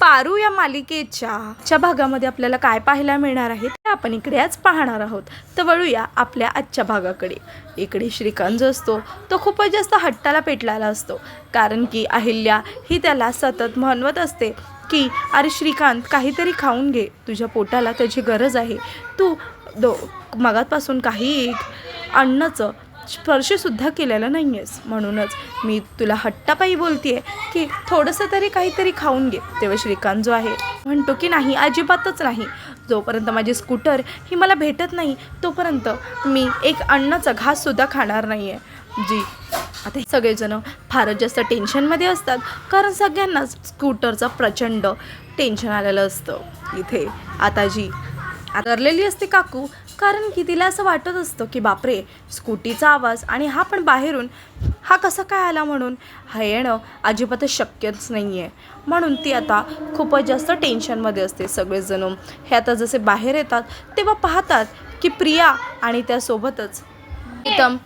पारू या मालिकेच्या च्या भागामध्ये आपल्याला काय पाहायला मिळणार आहे ते आपण इकडे आज पाहणार आहोत. तर वळूया आपल्या आजच्या भागाकडे. इकडे श्रीकांत जो असतो तो खूपच जास्त हट्टाला पेटलेला असतो. कारण की अहिल्या ही त्याला सतत म्हणवत असते की अरे श्रीकांत काहीतरी खाऊन घे. तुझ्या पोटाला त्याची गरज आहे. तू दो मगातपासून काही एक अन्नाचं स्पर्शसुद्धा केलेला नाही आहेस म्हणूनच मी तुला हट्टापायी बोलते की थोडंसं तरी काहीतरी खाऊन घे. तेव्हा श्रीकांत जो आहे म्हणतो की नाही अजिबातच नाही. जोपर्यंत माझी स्कूटर ही मला भेटत नाही तोपर्यंत मी एक अन्नाचा घाससुद्धा खाणार नाही आहे जी आता हे सगळेजण फारच जास्त टेन्शनमध्ये असतात कारण सगळ्यांनाच स्कूटरचं प्रचंड टेन्शन आलेलं असतं. इथे आता जी आदरलेली असते काकू कारण की तिला असं वाटत असतं की बापरे स्कूटीचा आवाज आणि हा पण बाहेरून हा कसा काय आला म्हणून? हा येणं अजिबातच शक्यच नाही आहे म्हणून ती आता खूपच जास्त टेन्शनमध्ये असते सगळेजण. हे आता जसे बाहेर येतात तेव्हा पाहतात की प्रिया आणि त्यासोबतच प्रीतम.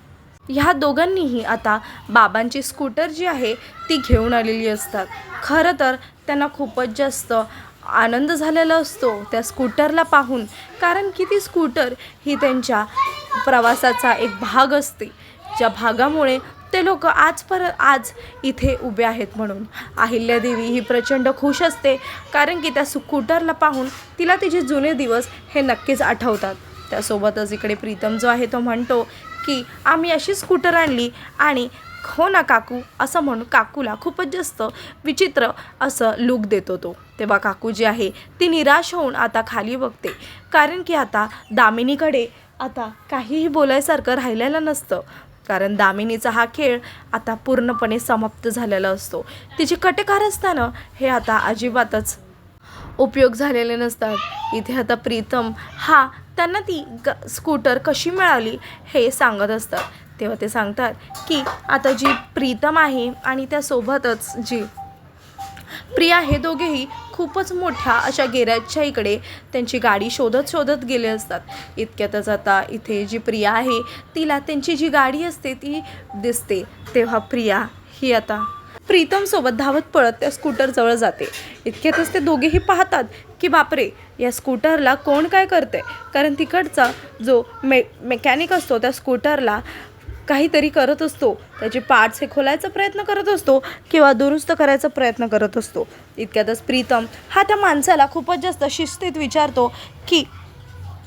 ह्या दोघांनीही आता बाबांची स्कूटर जी आहे ती घेऊन आलेली असतात. खरं तर त्यांना खूपच जास्त आनंद झालेला असतो त्या स्कूटरला पाहून. कारण की ती स्कूटर ही त्यांच्या प्रवासाचा एक भाग असते. ज्या भागामुळे ते लोक आज पर आज इथे उभे आहेत म्हणून. अहिल्यादेवी ही प्रचंड खुश असते. कारण की त्या स्कूटरला पाहून तिला तिचे जुने दिवस हे नक्कीच आठवतात. त्यासोबतच इकडे प्रीतम जो आहे तो म्हणतो की आम्ही अशी स्कूटर आणली आणि हो ना काकू? असं म्हणून काकूला खूपच जास्त विचित्र असं लुक देतो तो. तेव्हा काकू जी आहे ती निराश होऊन आता खाली बघते. कारण की आता दामिनीकडे आता काहीही बोलायसारखं राहिलेलं नसतं. कारण दामिनीचा हा खेळ आता पूर्णपणे समाप्त झालेला असतो. तिची कटेकार असताना हे आता अजिबातच उपयोग झालेले नसतात. इथे आता प्रीतम हा त्यांना ती ग स्कूटर कशी मिळाली हे सांगत असतात. तेव्हा ते सांगतात की आता जी प्रीतम आहे आणि त्यासोबतच जी प्रिया हे दोघेही खूपच मोठ्या अशा गेराजच्या इकडे त्यांची गाडी शोधत शोधत गेले असतात. इतक्यातच आता इथे जी प्रिया आहे तिला त्यांची जी गाडी असते ती दिसते. तेव्हा प्रिया ही आता प्रीतमसोबत धावत पळत त्या स्कूटरजवळ जाते. इतक्यातच ते दोघेही पाहतात की बापरे या स्कूटरला कोण काय करते कारण तिकडचा जो मे मेकॅनिक असतो त्या स्कूटरला काहीतरी करत असतो. त्याचे पार्ट्स हे खोलायचा प्रयत्न करत असतो किंवा दुरुस्त करायचा प्रयत्न करत असतो. इतक्यातच प्रीतम हा त्या माणसाला खूपच जास्त शिस्तीत विचारतो की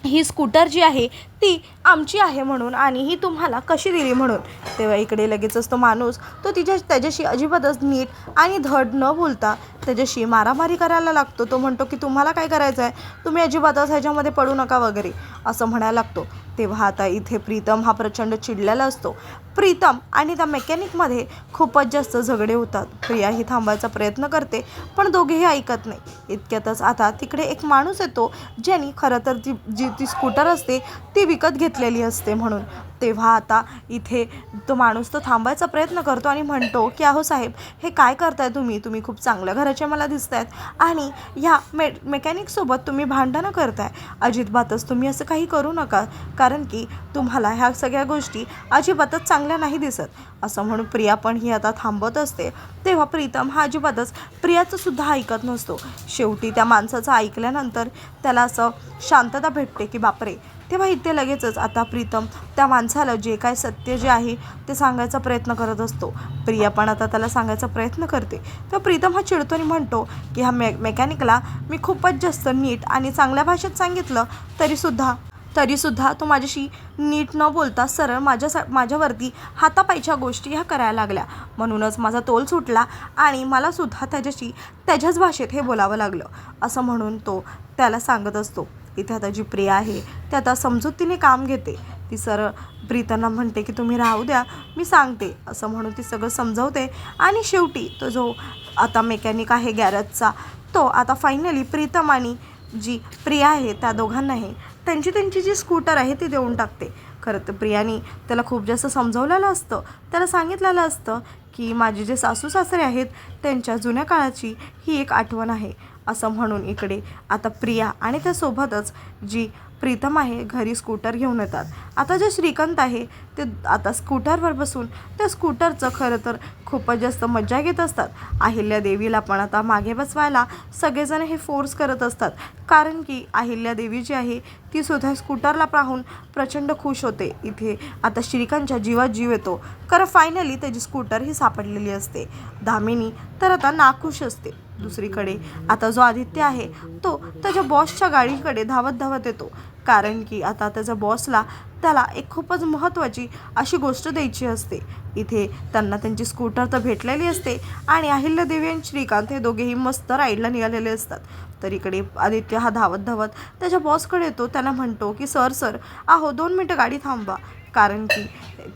ही स्कूटर जी आहे ती आमची आहे म्हणून आणि ही तुम्हाला कशी दिली म्हणून. तेव्हा इकडे लगेचच तो माणूस. तो तिच्या त्याच्याशी अजिबातच नीट आणि धड न बोलता त्याच्याशी मारामारी करायला लागतो. तो म्हणतो की तुम्हाला काय करायचं आहे तुम्ही अजिबातच ह्याच्यामध्ये पडू नका वगैरे. असं म्हणायला लागतो. तेव्हा आता इथे प्रीतम हा प्रचंड चिडलेला असतो. प्रीतम आणि त्या मेकॅनिकमध्ये खूपच जास्त झगडे होतात. प्रिया ही थांबायचा प्रयत्न करते पण दोघेही ऐकत नाही. इतक्यातच आता तिकडे एक माणूस येतो ज्यानी खरं तर ती जी ती स्कूटर असते ती विकत घेतलेली असते म्हणून. तेव्हा आता इथे तो माणूस तो थांबायचा प्रयत्न करतो आणि म्हणतो की अहो साहेब हे काय करताय तुम्ही? तुम्ही खूप चांगल्या घराचे मला दिसत आहेत आणि ह्या मे मेकॅनिकसोबत तुम्ही भांडणं करताय. अजिबातच तुम्ही असं काही करू नका. कारण की तुम्हाला ह्या सगळ्या गोष्टी अजिबातच चांगल्या नाही दिसत. असं म्हणून प्रिया पण ही आता थांबत असते. तेव्हा प्रीतम हा अजिबातच प्रियाचं सुद्धा ऐकत नसतो. शेवटी त्या माणसाचं ऐकल्यानंतर त्याला असं शांतता भेटते की बापरे तेव्हा इथे लगेचच आता प्रीतम त्या माणसाला जे काय सत्य जे आहे ते सांगायचा प्रयत्न करत असतो. प्रिया पण आता त्याला सांगायचा प्रयत्न करते. तर प्रीतम हा चिडतो आणि म्हणतो की ह्या मे मेकॅनिकला मी खूपच जास्त नीट आणि चांगल्या भाषेत सांगितलं तरीसुद्धा तरीसुद्धा तो माझ्याशी नीट न बोलता सरळ माझ्या सा माझ्यावरती हातापायच्या गोष्टी ह्या करायला लागल्या. म्हणूनच माझा तोल सुटला आणि मलासुद्धा त्याच्याशी त्याच्याच भाषेत हे बोलावं लागलं. असं म्हणून तो त्याला सांगत असतो. इथे आता जी प्रिया आहे ती आता समजुतीने काम घेते. ती सर प्रीतांना म्हणते की तुम्ही राहू द्या मी सांगते. असं म्हणून ती सगळं समजवते. आणि शेवटी तो जो आता मेकॅनिक आहे गॅरेजचा तो आता फायनली प्रीतम आणि जी प्रिया आहे त्या दोघांनाही त्यांची त्यांची जी स्कूटर आहे ती देऊन टाकते. खरं तर प्रियाने त्याला खूप जास्त समजवलेलं असतं. त्याला सांगितलेलं असतं की माझे जे सासू सासरे आहेत त्यांच्या जुन्या काळाची ही एक आठवण आहे. असं म्हणून इकडे आता प्रिया आणि त्यासोबतच जी प्रीतम आहे घरी स्कूटर घेऊन येतात. आता जे श्रीकांत आहे ते आता स्कूटरवर बसून त्या स्कूटरचं खरं तर खूपच जास्त मज्जा घेत असतात. अहिल्या देवीला पण आता मागे बसवायला सगळेजण हे फोर्स करत असतात. कारण की अहिल्या देवी जी आहे ती सुद्धा स्कूटरला पाहून प्रचंड खुश होते. इथे आता श्रीकांतच्या जीवात जीव येतो. कारण फायनली त्याची स्कूटर ही सापडलेली असते. दामिनी तर आता नाखुश असते. दुसरीकडे आता जो आदित्य आहे तो त्याच्या बॉसच्या गाडीकडे धावत धावत येतो. कारण की आता त्याच्या बॉसला त्याला एक खूपच महत्त्वाची अशी गोष्ट द्यायची असते. इथे त्यांना त्यांची स्कूटर तर भेटलेली असते आणि अहिल्यादेवी आणि श्रीकांत हे दोघेही मस्त राईडला निघालेले असतात. तर इकडे आदित्य हा धावत धावत त्याच्या बॉसकडे येतो. त्याला म्हणतो की सर सर आहो दोन मिनटं गाडी थांबवा कारण की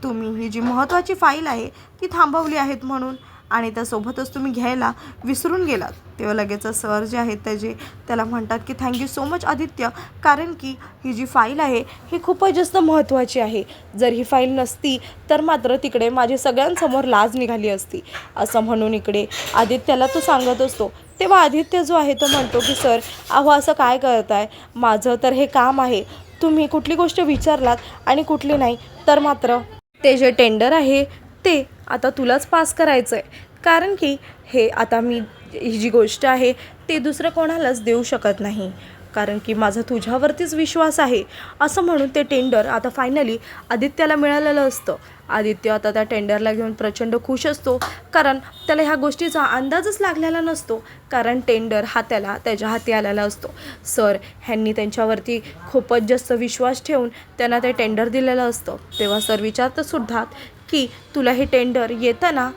तुम्ही ही जी महत्त्वाची फाईल आहे ती थांबवली आहेत म्हणून. आणि त्यासोबतच तुम्ही घ्यायला विसरून गेलात. तेव्हा लगेच सर जे आहेत त्याचे त्याला म्हणतात की थँक्यू सो मच आदित्य. कारण की ही जी फाईल आहे ही खूपच जास्त महत्त्वाची आहे. जर ही फाईल नसती तर मात्र तिकडे माझी सगळ्यांसमोर लाज निघाली असती. असं म्हणून इकडे आदित्याला तो सांगत असतो. तेव्हा आदित्य जो आहे तो म्हणतो की सर अहो असं काय करताय? माझं तर हे काम आहे. तुम्ही कुठली गोष्ट विचारलात आणि कुठली नाही तर मात्र ते जे टेंडर आहे ते आता तुलाच पास करायचं आहे कारण की हे आता मी ही जी गोष्ट आहे ते दुसरं कोणालाच देऊ शकत नाही. कारण की माझा तुझ्यावरतीच विश्वास आहे. असं म्हणून ते टेंडर आता फायनली आदित्याला मिळालेलं असतं. आदित्य आता त्या टेंडरला घेऊन प्रचंड खुश असतो. कारण त्याला ह्या गोष्टीचा अंदाजच लागलेला नसतो. कारण टेंडर हा त्याला त्याच्या हाती आलेला असतो. सर ह्यांनी त्यांच्यावरती खूपच जास्त विश्वास ठेवून त्यांना ते टेंडर दिलेलं असतं. तेव्हा सर विचारतं सुद्धा की तुला हे टेंडर येतं ना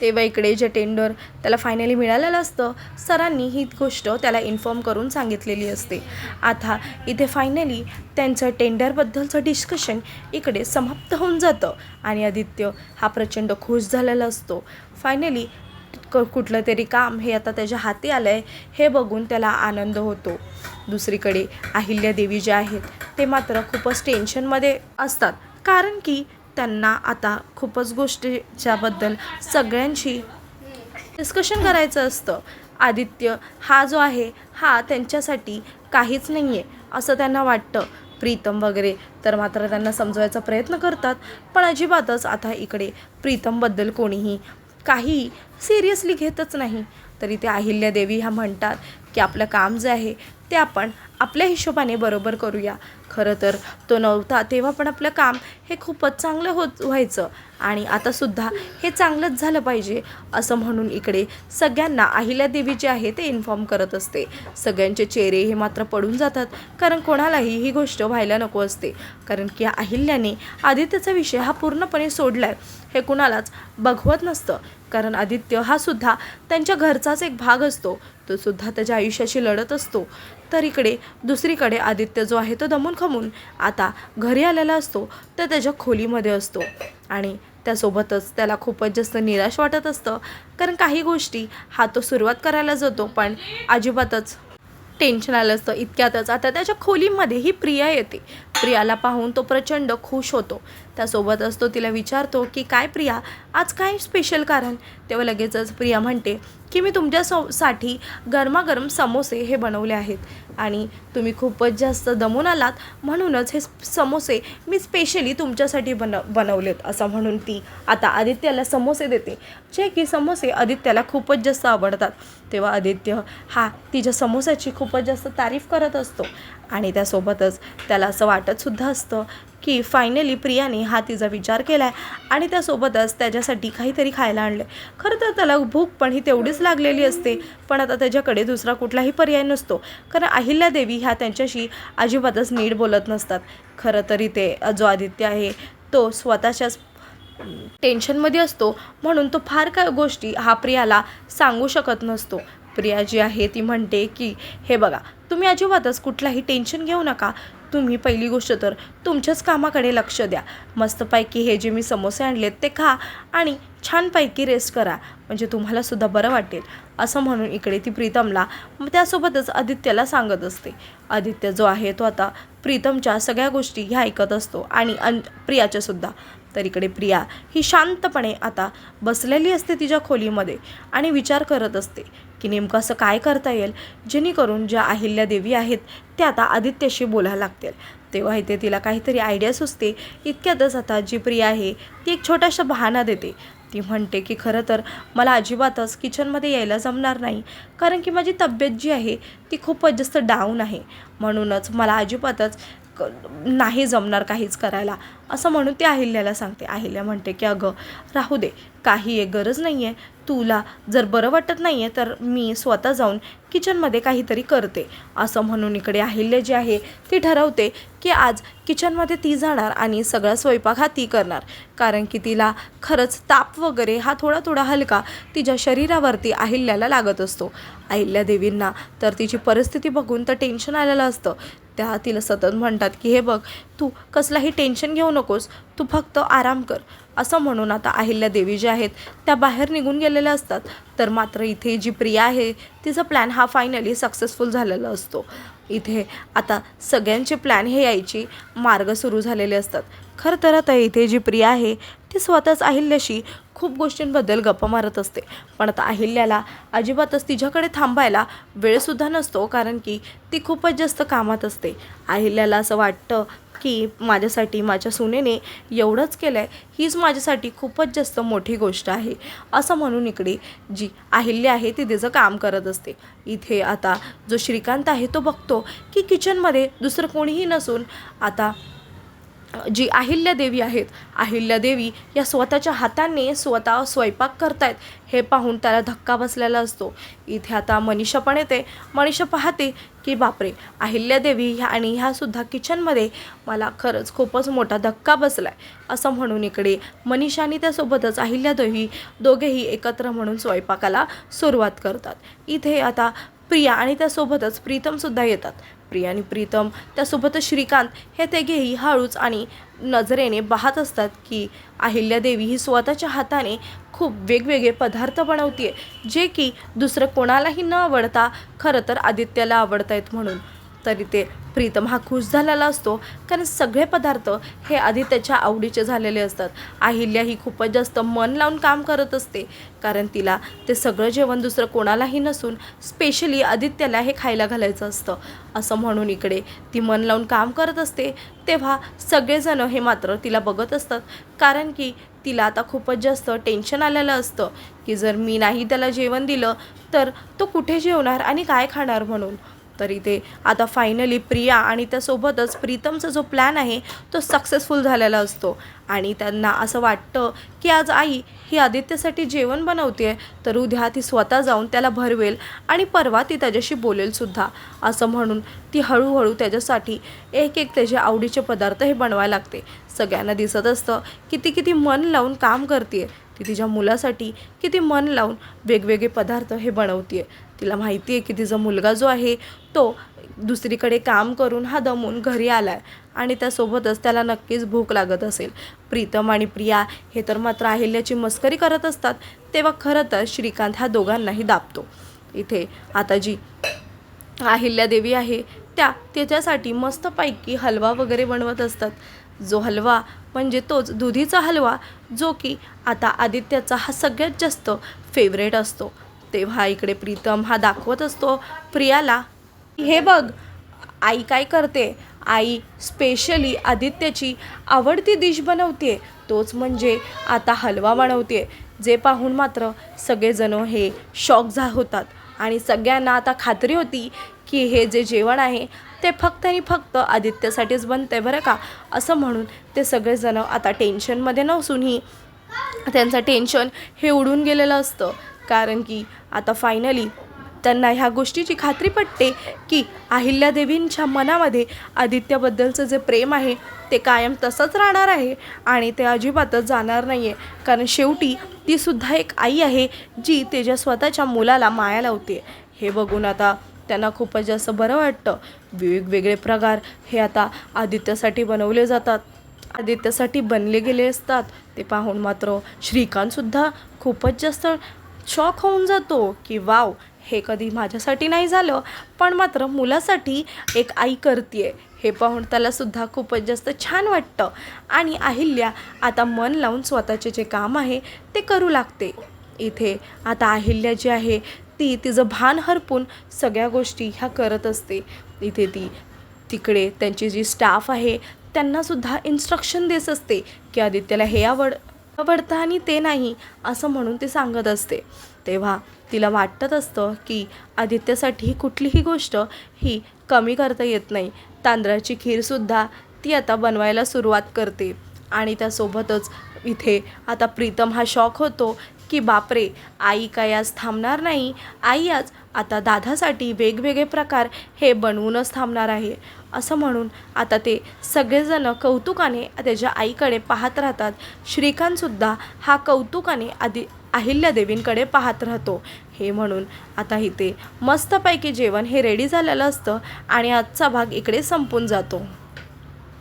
तेव्हा इकडे जे टेंडर त्याला फायनली मिळालेलं असतं सरांनी ही गोष्ट त्याला इन्फॉर्म करून सांगितलेली असते. आता इथे फायनली त्यांचं टेंडरबद्दलचं डिस्कशन इकडे समाप्त होऊन जातं आणि आदित्य हा प्रचंड खुश झालेला असतो. फायनली क कुठलं तरी काम हे आता त्याच्या हाती आलं आहे हे बघून त्याला आनंद होतो. दुसरीकडे अहिल्यादेवी जे आहेत ते मात्र खूपच टेन्शनमध्ये असतात. कारण की त्यांना आता खूपच गोष्टीच्याबद्दल सगळ्यांशी डिस्कशन करायचं असतं. आदित्य हा जो आहे हा त्यांच्यासाठी काहीच नाही आहे असं त्यांना वाटतं. प्रीतम वगैरे तर मात्र त्यांना समजवायचा प्रयत्न करतात पण अजिबातच आता इकडे प्रीतमबद्दल कोणीही काही सिरियसली घेतच नाही. तरी ते अहिल्यादेवी ह्या म्हणतात की आपलं काम जे आहे ते आपण आपल्या हिशोबाने बरोबर करूया. खरं तर तो नव्हता तेव्हा पण आपलं काम हे खूपच चांगलं होत व्हायचं. आणि आतासुद्धा हे चांगलंच झालं पाहिजे असं म्हणून इकडे सगळ्यांना अहिल्यादेवी जे आहे ते इन्फॉर्म करत असते. सगळ्यांचे चेहरे हे मात्र पडून जातात कारण कोणालाही ही गोष्ट व्हायला नको असते. कारण की अहिल्याने आदित्यचा विषय हा पूर्णपणे सोडला आहे हे कुणालाच बघवत नसतं. कारण आदित्य हा सुद्धा त्यांच्या घरचाच एक भाग असतो. तो सुद्धा त्याच्या आयुष्याशी लढत असतो. तर इकडे दुसरीकडे आदित्य जो आहे तो दमून खमून आता घरी आलेला असतो. तर त्याच्या खोलीमध्ये असतो. आणि त्यासोबतच त्याला खूपच जास्त निराश वाटत असतं. कारण काही गोष्टी हा तो सुरुवात करायला जातो पण अजिबातच टेन्शन आलं असतं. इतक्यातच आता त्याच्या खोलीमध्ये ही प्रिया येते. प्रियाला पाहून तो प्रचंड खुश होतो. त्यासोबतच तो तिला विचारतो की काय प्रिया? आज काय स्पेशल कारण? तेव्हा लगेचच प्रिया म्हणते की मी तुमच्या सो साठी गरमागरम समोसे हे बनवले आहेत आणि तुम्ही खूपच जास्त दमून आलात. म्हणूनच हे समोसे मी स्पेशली तुमच्यासाठी बन बनवलेत असं म्हणून ती आता आदित्याला समोसे देते. जे की समोसे आदित्याला खूपच जास्त आवडतात. तेव्हा आदित्य हा तिच्या समोस्याची खूपच जास्त तारीफ करत असतो आणि त्यासोबतच त्याला असं वाटत सुद्धा असतं की फायनली प्रियाने हा तिचा विचार केला आहे आणि त्यासोबतच त्याच्यासाठी काहीतरी खायला आणलं खरं तर त्याला भूक पण ही तेवढीच लागलेली असते पण आता त्याच्याकडे दुसरा कुठलाही पर्याय नसतो. कारण अहिल्यादेवी ह्या त्यांच्याशी अजिबातच नीट बोलत नसतात. खरं तरी ते जो आदित्य आहे तो स्वतःच्याच टेन्शनमध्ये असतो. म्हणून तो फार काय गोष्टी हा प्रियाला सांगू शकत नसतो. प्रिया जी आहे ती म्हणते की हे बघा तुम्ही अजिबातच कुठलाही टेन्शन घेऊ नका. तुम्ही पहिली गोष्ट तर तुमच्याच कामाकडे लक्ष द्या. मस्तपैकी हे जे मी समोसे आणलेत ते खा आणि छानपैकी रेस्ट करा. म्हणजे तुम्हालासुद्धा बरं वाटेल. असं म्हणून इकडे ती प्रीतमला मग त्यासोबतच आदित्यला सांगत असते. आदित्य जो आहे तो आता प्रीतमच्या सगळ्या गोष्टी ह्या ऐकत असतो आणि अन प्रियाच्यासुद्धा तर इकडे प्रिया ही शांतपणे आता बसलेली असते तिच्या खोलीमध्ये आणि विचार करत असते की नेमकं असं काय करता येईल? जेणेकरून ज्या अहिल्या देवी आहेत त्या आता आदित्यशी बोलायला लागतील. तेव्हा इथे तिला काहीतरी आयडिया सुचते. इतक्यातच आता जी प्रिया आहे ती एक छोटासा बहाणा देते. ती म्हणते की खरं तर मला अजिबातच किचनमध्ये यायला जमणार नाही. कारण की माझी तब्येत जी आहे ती खूपच जास्त डाऊन आहे. म्हणूनच मला अजिबातच क नाही जमणार काहीच करायला. असं म्हणून ती अहिल्याला सांगते. अहिल्या म्हणते की अगं राहू दे. काही एक गरज नाही आहे तुला जर बरं वाटत नाही आहे तर मी स्वतः जाऊन किचनमध्ये काहीतरी करते. असं म्हणून इकडे अहिल्या जी आहे ती ठरवते की आज किचनमध्ये ती जाणार आणि सगळा स्वयंपाक हा ती करणार. कारण की तिला खरंच ताप वगैरे हा थोडा थोडा हलका तिच्या शरीरावरती अहिल्याला लागत असतो. अहिल्या देवींना तर तिची परिस्थिती बघून तर टेन्शन आलेलं असतं. त्या तिला सतत म्हणतात की हे बघ तू कसलाही टेन्शन घेऊ नकोस तू फक्त आराम कर. असं म्हणून आता अहिल्या देवी ज्या आहेत त्या बाहेर निघून गेलेल्या असतात. तर मात्र इथे जी प्रिया आहे तिचा प्लॅन हा फायनली सक्सेसफुल झालेला असतो. इथे आता सगळ्यांचे प्लॅन हे यायची मार्ग सुरू झालेले असतात. खरं तर आता इथे जी प्रिया आहे ती स्वतःच अहिल्याशी खूप गोष्टींबद्दल गप्पा मारत असते. पण आता अहिल्याला अजिबातच तिच्याकडे थांबायला वेळसुद्धा नसतो कारण की ती खूपच जास्त कामात असते. अहिल्याला असं वाटतं की माझ्यासाठी माझ्या सुनेने एवढंच केलं आहे हीच माझ्यासाठी खूपच जास्त मोठी गोष्ट आहे असं म्हणून इकडे जी अहिल्या आहे ती तिचं काम करत असते. इथे आता जो श्रीकांत आहे तो बघतो की किचनमध्ये दुसरं कोणीही नसून आता जी अहिल्या देवी आहेत अहिल्या देवी या स्वतःच्या हाताने स्वतः स्वयंपाक करतायत हे पाहून त्याला धक्का बसलेला असतो. इथे आता मनीषा पण येते. मनीषा पाहते की बापरे अहिल्या देवी ह्या आणि ह्यासुद्धा किचनमध्ये मला खरंच खूपच मोठा धक्का बसला आहे असं म्हणून इकडे मनीषा आणि त्यासोबतच अहिल्या देवी दोघेही एकत्र म्हणून स्वयंपाकाला सुरुवात करतात. इथे आता प्रिया आणि त्यासोबतच प्रीतमसुद्धा येतात. प्रिया आणि प्रीतम त्यासोबतच श्रीकांत हे तेघेही हळूच आणि नजरेने पाहत असतात की अहिल्यादेवी ही स्वतःच्या हाताने खूप वेगवेगळे पदार्थ बनवते जे की दुसरं कोणालाही न आवडता खरं तर आदित्याला आवडत आहेत म्हणून. तरी ते प्रीतम हा खुश झालेला असतो. कारण सगळे पदार्थ हे आधी त्याच्या आवडीचे झालेले असतात. अहिल्या ही खूपच जास्त मन लावून काम करत असते. कारण तिला ते सगळं जेवण दुसरं कोणालाही नसून स्पेशली आदित्याला हे खायला घालायचं असतं. असं म्हणून इकडे ती मन लावून काम करत असते. तेव्हा सगळेजण हे मात्र तिला बघत असतात. कारण की तिला आता खूपच जास्त टेन्शन आलेलं असतं. की जर मी नाही त्याला जेवण दिलं तर तो कुठे जेवणार आणि काय खाणार म्हणून? तर इथे आता फायनली प्रिया आणि त्यासोबतच प्रीतमचा जो प्लॅन आहे तो सक्सेसफुल झालेला असतो. आणि त्यांना असं वाटतं की आज आई ही आदित्यसाठी जेवण बनवते तर उद्या ती स्वतः जाऊन त्याला भरवेल आणि परवा ती त्याच्याशी बोलेलसुद्धा असं म्हणून ती हळूहळू त्याच्यासाठी एक एक त्याचे आवडीचे पदार्थ हे बनवायला लागते. सगळ्यांना दिसत असतं की ती किती मन लावून काम करते ती तिच्या मुलासाठी किती मन लावून वेगवेगळे पदार्थ हे बनवते तिला माहिती आहे की तिचा मुलगा जो आहे तो दुसरीकडे काम करून हा दमून घरी आला आहे आणि त्यासोबतच त्याला नक्कीच भूक लागत असेल. प्रीतम आणि प्रिया हे तर मात्र अहिल्याची मस्करी करत असतात तेव्हा खरं तर श्रीकांत ह्या दोघांनाही दाबतो. इथे आता जी अहिल्यादेवी आहे त्या त्याच्यासाठी मस्तपैकी हलवा वगैरे बनवत असतात. जो हलवा म्हणजे तोच दुधीचा हलवा जो की आता आदित्याचा हा सगळ्यात जास्त फेवरेट असतो. तेव्हा इकडे प्रीतम हा दाखवत असतो प्रियाला हे बघ आई काय करते? आई स्पेशली आदित्याची आवडती डिश बनवते. तोच म्हणजे आता हलवा बनवते. जे पाहून मात्र सगळेजण हे शॉक झा होतात. आणि सगळ्यांना आता खात्री होती की हे जे जेवण आहे ते फक्त आणि फक्त आदित्यसाठीच बनते बरं का? असं म्हणून ते सगळेजण आता टेन्शनमध्ये नसूनही त्यांचं टेन्शन हे उडून गेलेलं असतं. कारण की आता फायनली त्यांना ह्या गोष्टीची खात्री पटते की अहिल्यादेवींच्या मनामध्ये आदित्यबद्दलचं जे प्रेम आहे ते कायम तसंच राहणार आहे आणि ते अजिबातच जाणार नाही आहे कारण शेवटी ती सुद्धा एक आई आहे जी त्याच्या स्वतःच्या मुलाला माया लावते. हे बघून आता त्यांना खूपच जास्त बरं वाटतं. वेगवेगळे प्रकार हे आता आदित्यसाठी बनवले जातात. आदित्यसाठी बनले गेले असतात. ते पाहून मात्र श्रीकांतसुद्धा खूपच जास्त शॉक होऊन जातो की वाव हे कधी माझ्यासाठी नाही झालं पण मात्र मुलासाठी एक आई करते हे पाहून त्यालासुद्धा खूपच जास्त छान वाटतं. आणि अहिल्या आता मन लावून स्वतःचे जे काम आहे ते करू लागते. इथे आता अहिल्या जी आहे ती तिचं भान हरपून सगळ्या गोष्टी ह्या करत असते. इथे ती तिकडे त्यांची जी स्टाफ आहे त्यांनासुद्धा इन्स्ट्रक्शन देत असते की आदित्यला हे आवड आवडतं आणि ते नाही असं म्हणून ती सांगत असते. तेव्हा तिला वाटत असतं की आदित्यसाठी कुठलीही गोष्ट ही कमी करता येत नाही. तांदळाची खीरसुद्धा ती आता बनवायला सुरुवात करते. आणि त्यासोबतच इथे आता प्रीतम हा शॉक होतो की बापरे आई काय आज थांबणार नाही? आई आज आता दादासाठी वेगवेगळे प्रकार हे बनवूनच थांबणार आहे. असं म्हणून आता ते सगळेजण कौतुकाने त्याच्या आईकडे पाहत राहतात. श्रीकांतसुद्धा हा कौतुकाने आधी अहिल्यादेवींकडे पाहत राहतो. हे म्हणून आता इथे मस्तपैकी जेवण हे रेडी झालेलं असतं आणि आजचा भाग इकडे संपून जातो.